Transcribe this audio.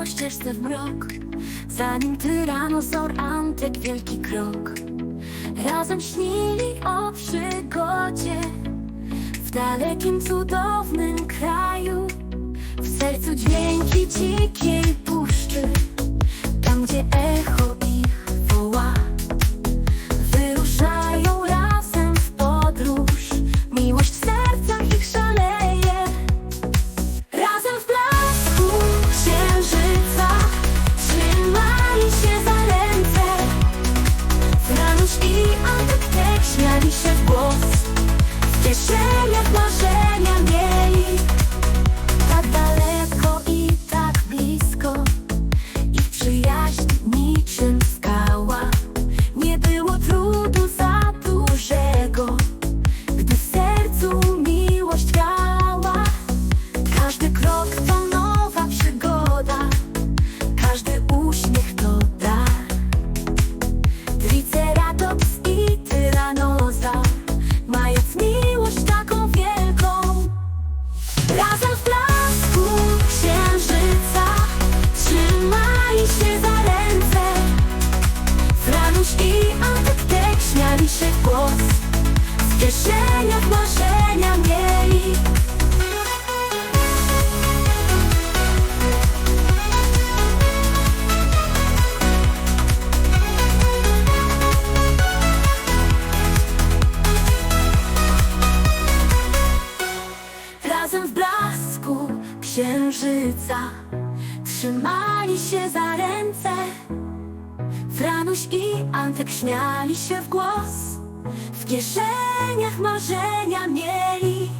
w mrok. Zanim tyranosaur Antek wielki krok. Razem śnili o przygodzie W dalekim, cudownym kraju. W sercu dźwięki dzikiej puszczy Tam, gdzie echo Franuś i Antek śmiali się w głos W kieszeniach marzenia w głos, w marzenia. Razem w blasku księżyca Trzymali się za ręce Franuś i Antek śmiali się w głos. W kieszeniach marzenia mieli